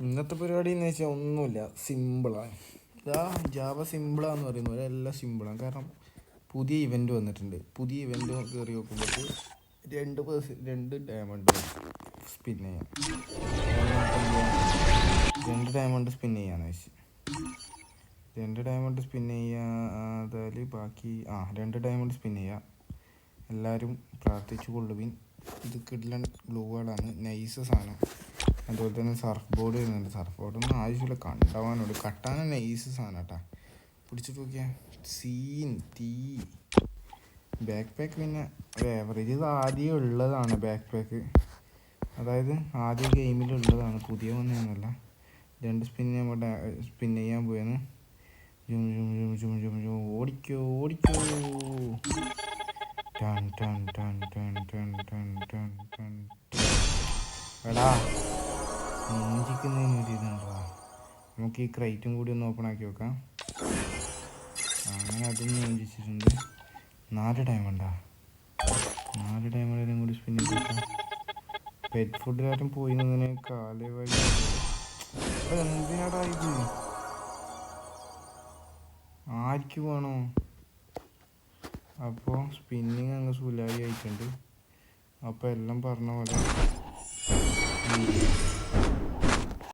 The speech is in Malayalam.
ഇന്നത്തെ പരിപാടി എന്ന് വെച്ചാൽ ഒന്നുമില്ല സിമ്പിളാണ് ഇതാ ജാവ സിമ്പിളാന്ന് പറയുന്നത് എല്ലാം സിമ്പിളാണ് കാരണം പുതിയ ഇവന്റ് വന്നിട്ടുണ്ട്. പുതിയ ഇവന്റ് കയറി നോക്കുമ്പോൾ രണ്ട് പേഴ്സ് രണ്ട് ഡയമണ്ട് സ്പിൻ ചെയ്യാം. രണ്ട് ഡയമണ്ട് സ്പിൻ ചെയ്യാന്ന് വെച്ച് രണ്ട് ഡയമണ്ട് സ്പിൻ ചെയ്യാതാൽ ബാക്കി ആ രണ്ട് ഡയമണ്ട് സ്പിൻ ചെയ്യാം. എല്ലാവരും പ്രാർത്ഥിച്ചു കൊള്ളുവിൻ. ഇത് കിഡ്ലൻ ഗ്ലൂ വാളാണ് നൈസ് സാധനം അതുപോലെ തന്നെ സർഫ് ബോർഡ് വരുന്നുണ്ട് സർഫ് ബോർഡൊന്നും ആവശ്യമില്ല. കണ്ടാവാനുള്ളൂ. കട്ടാന നൈസ് സാധനം കേട്ടാ പിടിച്ചിട്ട് നോക്കിയാൽ സീൻ തീ. ബാക്ക് പാക്ക് പിന്നെ ഏവറേജ് ഇത് ആദ്യം ഉള്ളതാണ് ബാക്ക് പാക്ക് അതായത് ആദ്യ ഗെയിമിലുള്ളതാണ് പുതിയ ഒന്നൊന്നുമല്ല രണ്ട് സ്പിൻ നമ്മുടെ സ്പിൻ ചെയ്യാൻ പോയെന്ന്. ജും ജും ജും ജും ജും ജും ഓടിക്കോ ഓടിക്കോ. ടൺ ടൺ ടൺ ടൺ ടൺ ടൺ ടൺ ടൺ എടാ. മൂഞ്ചിക്കുന്നതിന് നമുക്ക് ഈ ക്രൈറ്റും കൂടി ഒന്ന് ഓപ്പൺ ആക്കി വെക്കാം അങ്ങനെ അതും മൂഞ്ചിച്ചിട്ടുണ്ട് നാല് ഡയമണ്ടാ നാല് ഡയമണ്ടും കൂടി സ്പിൻ ചെയ്തിട്ട് പെറ്റ് ഫുഡുകാരൻ പോയി നിന്നതിന് കാലേ വഴി എന്തിനാടാ ഇത്? ആർക്ക് വേണോ? അപ്പോൾ സ്പിന്നിങ് അങ്ങ് സുലായി ആയിട്ടുണ്ട്. അപ്പോൾ എല്ലാം പറഞ്ഞ പോലെ.